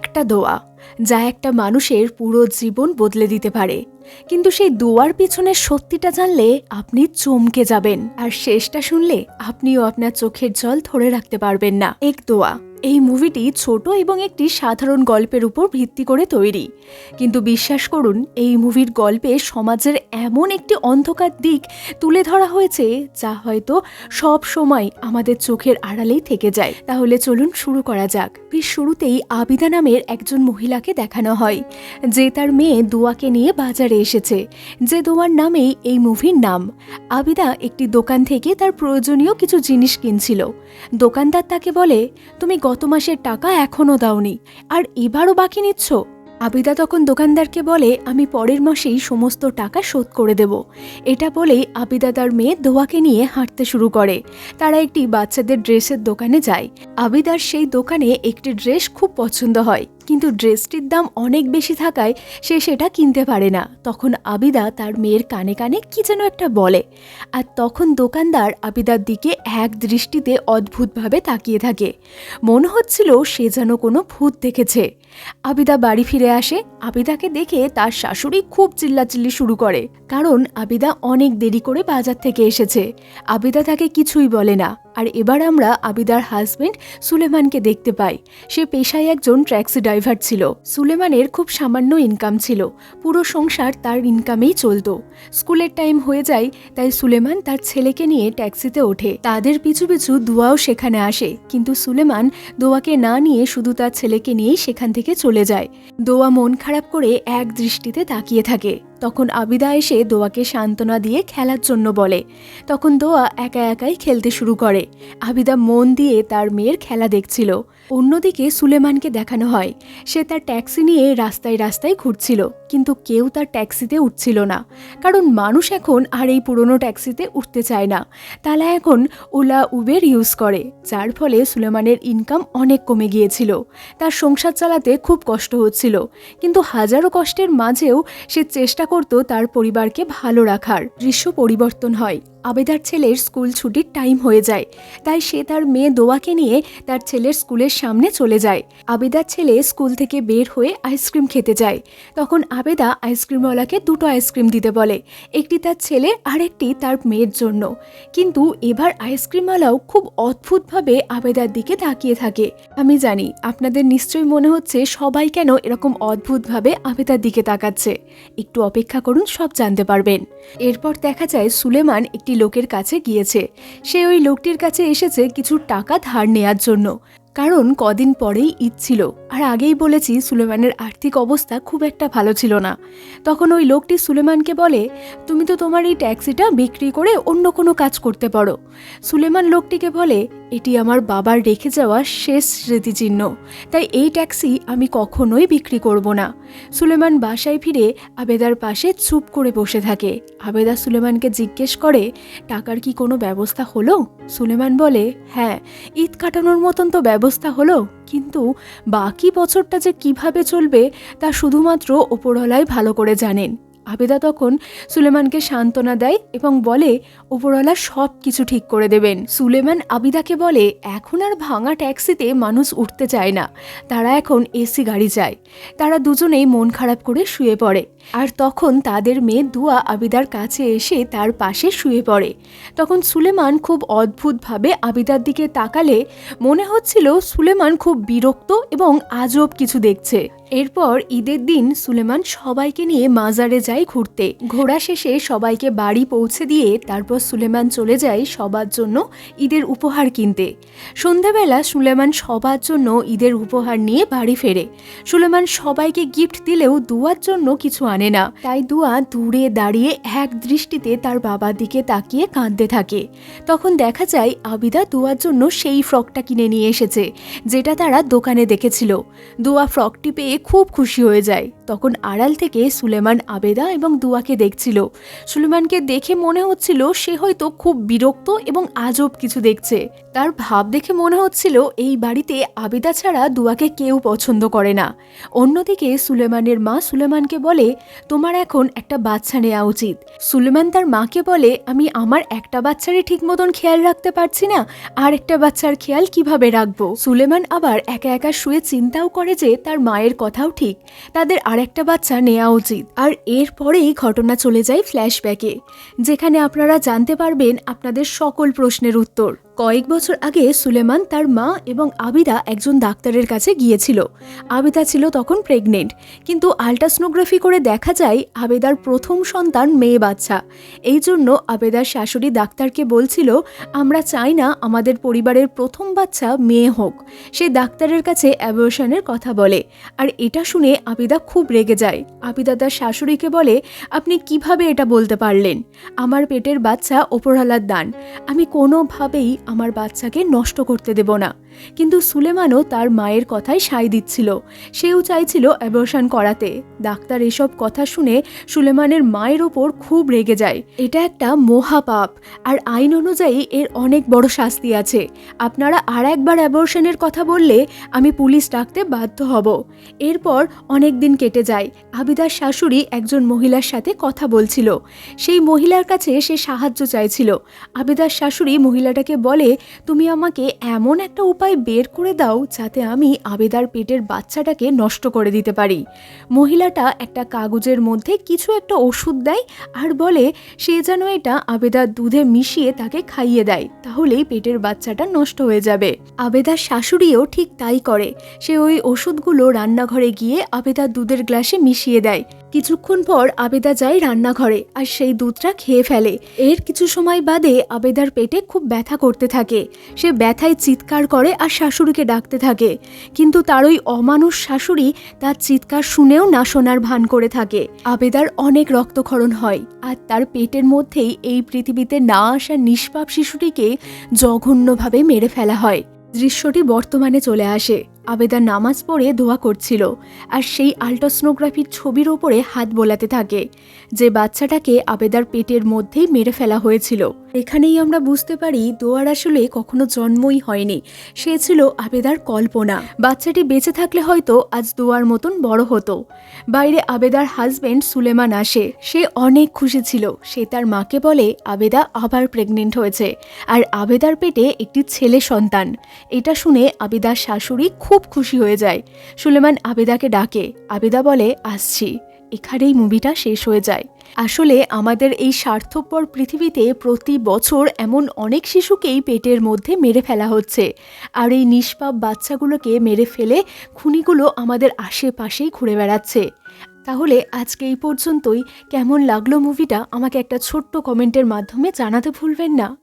একটা দোয়া, যা একটা মানুষের পুরো জীবন বদলে দিতে পারে। কিন্তু সেই দোয়ার পিছনের সত্যিটা জানলে আপনি চমকে যাবেন, আর শেষটা শুনলে আপনিও আপনার চোখের জল ধরে রাখতে পারবেন না। এক দোয়া। এই মুভিটি ছোট এবং একটি সাধারণ গল্পের উপর ভিত্তি করে তৈরি। কিন্তু বিশ্বাস করুন, এই মুভির গল্পে সমাজের এমন একটি অন্ধকার দিক তুলে ধরা হয়েছে, যা হয়তো সব সময় আমাদের চোখের আড়ালেই থেকে যায়। তাহলে চলুন শুরু করা যাক। বেশ শুরুতেই আবিদা নামের একজন মহিলাকে দেখানো হয়, যে তার মেয়ে দোয়াকে নিয়ে বাজারে এসেছে, যে দোয়ার নামেই এই মুভির নাম। আবিদা একটি দোকান থেকে তার প্রয়োজনীয় কিছু জিনিস কিনছিল। দোকানদার তাকে বলে, তুমি গত মাসের টাকা এখনও দাওনি। আর এবারও বাকি নিচ্ছ? আবিদা তখন দোকানদারকে বলে, আমি পরের মাসেই সমস্ত টাকা শোধ করে দেব। এটা বলেই আবিদা তার মেয়ে দোয়াকে নিয়ে হাঁটতে শুরু করে। তারা একটি বাচ্চাদের ড্রেসের দোকানে যায়। আবিদার সেই দোকানে একটি ড্রেস খুব পছন্দ হয়। কিন্তু ড্রেসটির দাম অনেক বেশি থাকায় সে সেটা কিনতে পারে না। তখন আবিদা তার মেয়ের কানে কানে কি যেন একটা বলে। আর তখন দোকানদার আবিদার দিকে এক দৃষ্টিতে অদ্ভুতভাবে তাকিয়ে থাকে। মনে হচ্ছিল সে যেন কোনো ভূত দেখেছে। আবিদা বাড়ি ফিরে আসে। আবিদাকে দেখে তার শাশুড়ি খুব চিল্লাচিল্লি শুরু করে। কারণ আবিদা অনেক দেরি করে বাজার থেকে এসেছে। আবিদা তাকে কিছুই বলে না। আর এবার আমরা আবিদার হাজবেন্ড সুলেমানকে দেখতে পাই। সে পেশায় একজন ট্যাক্সি ড্রাইভার ছিল। সুলেমানের খুব সামান্য ইনকাম ছিল। পুরো সংসার তার ইনকামেই চলতো। স্কুলের টাইম হয়ে যায়, তাই সুলেমান তার ছেলেকে নিয়ে ট্যাক্সিতে ওঠে। তাদের পিছু পিছু দোয়াও সেখানে আসে। কিন্তু সুলেমান দোয়াকে না নিয়ে শুধু তার ছেলেকে নিয়েই সেখান থেকে চলে যায়। দোয়া মন খারাপ করে এক দৃষ্টিতে তাকিয়ে থাকে। তখন আবিদা এসে দোয়াকে সান্ত্বনা দিয়ে খেলার জন্য বলে। তখন দোয়া একা একাই খেলতে শুরু করে। আবিদা মন দিয়ে তার মেয়ের খেলা দেখছিল। অন্যদিকে সুলেমানকে দেখানো হয়। সে তার ট্যাক্সি নিয়ে রাস্তায় রাস্তায় ঘুরছিল, কিন্তু কেউ তার ট্যাক্সিতে উঠছিল না। কারণ মানুষ এখন আর এই পুরনো ট্যাক্সিতে উঠতে চায় না। তারা এখন ওলা উবের ইউজ করে, যার ফলে সুলেমানের ইনকাম অনেক কমে গিয়েছিল। তার সংসার চালাতে খুব কষ্ট হচ্ছিল, কিন্তু হাজারো কষ্টের মাঝেও সে চেষ্টা করত তার পরিবারকে ভালো রাখার। দৃশ্য পরিবর্তন হয়। আবেদার ছেলের স্কুল ছুটির টাইম হয়ে যায়, তাই সে তার মেয়ে দোয়াকে নিয়ে তার ছেলের স্কুলের সামনে চলে যায়। আবেদার ছেলে স্কুল থেকে বের হয়ে আইসক্রিম খেতে যায়। তখন আবেদা আইসক্রিমওয়ালাকে দুটো আইসক্রিম দিতে বলে, একটি তার ছেলে আর একটি তার মেয়ের জন্য। কিন্তু এবার আইসক্রিমওয়ালাও খুব অদ্ভুতভাবে আবেদার দিকে তাকিয়ে থাকে। আমি জানি, আপনাদের নিশ্চয়ই মনে হচ্ছে সবাই কেন এরকম অদ্ভুতভাবে আবেদার দিকে তাকাচ্ছে। একটু অপেক্ষা করুন, সব জানতে পারবেন। এরপর দেখা যায় সুলেমান একটি লোকের কাছে গিয়েছে। সে ওই লোকটির কাছে এসেছে কিছু টাকা ধার নেয়ার জন্য। কারণ কদিন পরেই ঈদ ছিল। আর আগেই বলেছি, সুলেমানের আর্থিক অবস্থা খুব একটা ভালো ছিল না। তখন ওই লোকটি সুলেমানকে বলে, তুমি তো তোমার এই ট্যাক্সিটা বিক্রি করে অন্য কোনো কাজ করতে পারো। সুলেমান লোকটিকে বলে এটি আমার বাবার রেখে যাওয়া শেষ স্মৃতিচিহ্ন। তাই এই ট্যাক্সি আমি কখনোই বিক্রি করব না। সুলেমান বাসায় ফিরে আবেদার পাশে চুপ করে বসে থাকে। আবেদা সুলেমানকে জিজ্ঞেস করে, টাকার কি কোনো ব্যবস্থা হলো? সুলেমান বলে হ্যাঁ ঈদ কাটানোর মতন তো ব্যবস্থা হলো, কিন্তু বাকি বছরটা যে কীভাবে চলবে তা শুধুমাত্র ওপরওয়ালাই ভালো করে জানেন। আবেদা তখন সুলেমানকে সান্ত্বনা দেয় এবং বলে ওপরওয়ালা সব কিছু ঠিক করে দেবেন। সুলেমান আবিদাকে বলে, এখন আর ভাঙা ট্যাক্সিতে মানুষ উঠতে চায় না। তারা এখন এসি গাড়ি যায় তারা দুজনেই মন খারাপ করে শুয়ে পড়ে। আর তখন তাদের মেয়ে দুয়া আবিদার কাছে এসে তার পাশে শুয়ে পড়ে। তখন সুলেমান খুব অদ্ভুতভাবে আবিদার দিকে তাকালে মনে হচ্ছিল সুলেমান খুব বিরক্ত এবং আজব কিছু দেখছে। এরপর ঈদের দিন সুলেমান সবাইকে নিয়ে মাজারে যায় ঘুরতে। ঘোরা শেষে সবাইকে বাড়ি পৌঁছে দিয়ে তারপর সুলেমান চলে যায় সবার জন্য ঈদের উপহার কিনতে। সন্ধ্যাবেলা সুলেমান সবার জন্য ঈদের উপহার নিয়ে বাড়ি ফেরে। সুলেমান সবাইকে গিফট দিলেও দুয়ার জন্য কিছু আনে না। তাই দুয়া দূরে দাঁড়িয়ে এক দৃষ্টিতে তার বাবার দিকে তাকিয়ে কাঁদতে থাকে। তখন দেখা যায় আবিদা দুয়ার জন্য সেই ফ্রকটা কিনে নিয়ে এসেছে, যেটা তারা দোকানে দেখেছিল। দুয়া ফ্রকটি পেয়ে খুব খুশি হয়ে যায়। তখন আড়াল থেকে সুলেমান আবেদা এবং দুয়াকে দেখছিল। সুলেমানকে দেখে মনে হচ্ছিল সে হয়তো খুব বিরক্ত এবং আজব কিছু দেখছে। তার ভাব দেখে মনে হচ্ছিল এই বাড়িতে আবেদা ছাড়া দুয়াকে কেউ পছন্দ করে না। অন্যদিকে সুলেমানের মা সুলেমানকে বলে, তোমার এখন একটা বাচ্চা নেওয়া উচিত। সুলেমান তার মাকে বলে, আমি আমার একটা বাচ্চারই ঠিক মতন খেয়াল রাখতে পারছি না। আর একটা বাচ্চার খেয়াল কীভাবে রাখব? সুলেমান আবার একা একা শুয়ে চিন্তাও করে যে তার মায়ের কথাও ঠিক। তাদের আরেকটা বাচ্চা নেওয়া উচিত। আর এরপরেই ঘটনা চলে যায় ফ্ল্যাশব্যাকে যেখানে আপনারা জানতে পারবেন আপনাদের সকল প্রশ্নের উত্তর। কয়েক বছর আগে সুলেমান তার মা এবং আবিদা একজন ডাক্তারের কাছে গিয়েছিল। আবিদা ছিল তখন প্রেগনেন্ট কিন্তু আলট্রাসনোগ্রাফি করে দেখা যায় আবেদার প্রথম সন্তান মেয়ে বাচ্চা। এই জন্য আবেদার শাশুড়ি ডাক্তারকে বলছিল, আমরা চাই না আমাদের পরিবারের প্রথম বাচ্চা মেয়ে হোক। সে ডাক্তারের কাছে অ্যাবর্শনের কথা বলে। আর এটা শুনে আবিদা খুব রেগে যায়। আবিদা তার শাশুড়িকে বলে, আপনি কীভাবে এটা বলতে পারলেন? আমার পেটের বাচ্চা ওপরওয়ালার দান। আমি কোনোভাবেই আমার বাচ্চাকে নষ্ট করতে দেব না। কিন্তু সুলেমানও তার মায়ের কথায় সায় দিচ্ছিল। সেও চাইছিল অ্যাবর্শন করাতে। ডাক্তার এসব কথা শুনে সুলেমানের মায়ের ওপর খুব রেগে যায়। এটা একটা মহাপাপ। আর আইন অনুযায়ী এর অনেক বড় শাস্তি আছে। আপনারা আর একবার অ্যাবর্শনের কথা বললে আমি পুলিশ ডাকতে বাধ্য হব। এরপর অনেক দিন কেটে যায়। আবিদার শাশুড়ি একজন মহিলার সাথে কথা বলছিল। সেই মহিলার কাছে সে সাহায্য চাইছিল। আবিদার শাশুড়ি মহিলাটাকে বলে, তুমি আমাকে এমন একটা উপায় বের করে দাও যাতে আমি আবেদার পেটের বাচ্চাটাকে নষ্ট করে দিতে পারি। মহিলাটা একটা কাগজের মধ্যে কিছু একটা ওষুধ দেয় আর বলে, সে যেন এটা আবেদার দুধে মিশিয়ে তাকে খাইয়ে দেয়, তাহলেই পেটের বাচ্চাটা নষ্ট হয়ে যাবে। আবেদার শাশুড়িও ঠিক তাই করে। সে ওই ওষুধগুলো রান্নাঘরে গিয়ে আবেদার দুধের গ্লাসে মিশিয়ে দেয়। কিছুক্ষণ পর আবেদা যায় রান্নাঘরে আর সেই দুধটা খেয়ে ফেলে। এর কিছু সময় বাদে আবেদার পেটে খুব ব্যথা করতে থাকে। সে ব্যথায় চিৎকার করে আর শাশুড়িকে ডাকতে থাকে। কিন্তু তার ওই অমানুষ শাশুড়ি তার চিৎকার শুনেও না শোনার ভান করে থাকে। আবেদার অনেক রক্তক্ষরণ হয় আর তার পেটের মধ্যেই এই পৃথিবীতে না আসা নিষ্পাপ শিশুটিকে জঘন্যভাবে মেরে ফেলা হয়। দৃশ্যটি বর্তমানে চলে আসে। আবেদা নামাজ পড়ে দোয়া করছিল আর সেই আল্ট্রাসোনোগ্রাফির ছবির ওপরে হাত বোলাতে থাকে। যে বাচ্চাটাকে আবেদার পেটের মধ্যেই মেরে ফেলা হয়েছিল। এখানেই আমরা বুঝতে পারি দোয়ার আসলে কখনো জন্মই হয়নি। সে ছিল আবেদার কল্পনা। বাচ্চাটি বেঁচে থাকলে হয়তো আজ দোয়ার মতন বড় হতো। বাইরে আবেদার হাজবেন্ড সুলেমান আসে। সে অনেক খুশি ছিল। সে তার মাকে বলে, আবেদা আবার প্রেগনেন্ট হয়েছে। আর আবেদার পেটে একটি ছেলে সন্তান। এটা শুনে আবেদার শাশুড়ি খুব খুশি হয়ে যায়। সুলেমান আবেদাকে ডাকে। আবেদা বলে, আসছি। এখানেই মুভিটা শেষ হয়ে যায়। আসলে আমাদের এই স্বার্থপর পৃথিবীতে প্রতি বছর এমন অনেক শিশুকেই পেটের মধ্যে মেরে ফেলা হচ্ছে। আর এই নিষ্পাপ বাচ্চাগুলোকে মেরে ফেলে খুনিগুলো আমাদের আশেপাশেই ঘুরে বেড়াচ্ছে। তাহলে আজকে এই পর্যন্তই। কেমন লাগল মুভিটা আমাকে একটা ছোট্ট কমেন্টের মাধ্যমে জানাতে ভুলবেন না।